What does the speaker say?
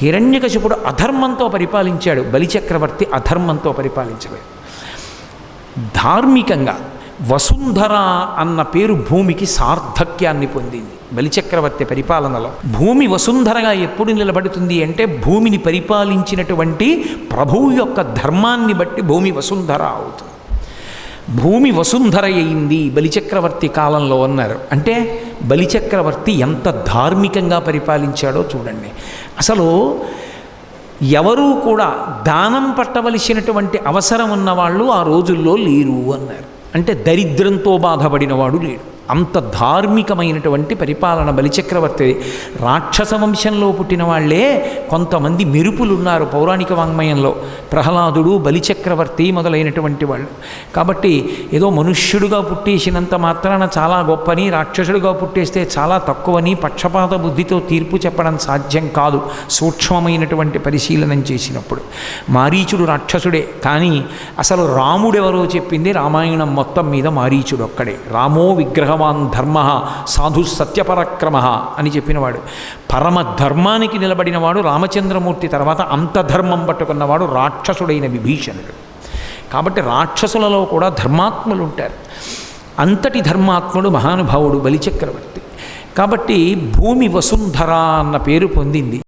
హిరణ్యకశిపుడు అధర్మంతో పరిపాలించాడు. బలిచక్రవర్తి అధర్మంతో పరిపాలించలేదు ధార్మికంగా వసుంధర అన్న పేరు భూమికి సార్థక్యాన్ని పొందింది. బలిచక్రవర్తి పరిపాలనలో భూమి వసుంధరగా ఎప్పుడు నిలబడుతుంది అంటే భూమిని పరిపాలించినటువంటి ప్రభువు యొక్క ధర్మాన్ని బట్టి భూమి వసుంధర అవుతుంది. భూమి వసుంధర అయింది బలిచక్రవర్తి కాలంలో అన్నారు. అంటే బలిచక్రవర్తి ఎంత ధార్మికంగా పరిపాలించాడో చూడండి. అసలు ఎవరూ కూడా దానం పట్టవలసినటువంటి అవసరం ఉన్నవాళ్ళు ఆ రోజుల్లో లేరు అన్నారు. అంటే దరిద్రంతో బాధపడినవాడు లేడు. అంత ధార్మికమైనటువంటి పరిపాలన బలిచక్రవర్తి రాక్షస వంశంలో పుట్టిన వాళ్ళే కొంతమంది మెరుపులు ఉన్నారు పౌరాణిక వాంగ్మయంలో. ప్రహ్లాదుడు బలిచక్రవర్తి మొదలైనటువంటి వాళ్ళు. కాబట్టి ఏదో మనుష్యుడుగా పుట్టేసినంత మాత్రాన చాలా గొప్పని రాక్షసుడుగా పుట్టేస్తే చాలా తక్కువని పక్షపాత బుద్ధితో తీర్పు చెప్పడం సాధ్యం కాదు. సూక్ష్మమైనటువంటి పరిశీలనం చేసినప్పుడు. మారీచుడు రాక్షసుడే. కానీ అసలు రాముడెవరో చెప్పింది రామాయణం మొత్తం మీద మారీచుడు ఒక్కడే రామో విగ్రహం విగ్రహవాన్ ధర్మ సాధు సత్యపరక్రమ అని చెప్పినవాడు. పరమ ధర్మానికి నిలబడినవాడు రామచంద్రమూర్తి తర్వాత అంతధర్మం పట్టుకున్నవాడు రాక్షసుడైన విభీషణుడు. కాబట్టి రాక్షసులలో కూడా ధర్మాత్ములు ఉంటారు అంతటి ధర్మాత్ముడు మహానుభావుడు బలిచక్రవర్తి. కాబట్టి భూమి వసుంధర అన్న పేరు పొందింది.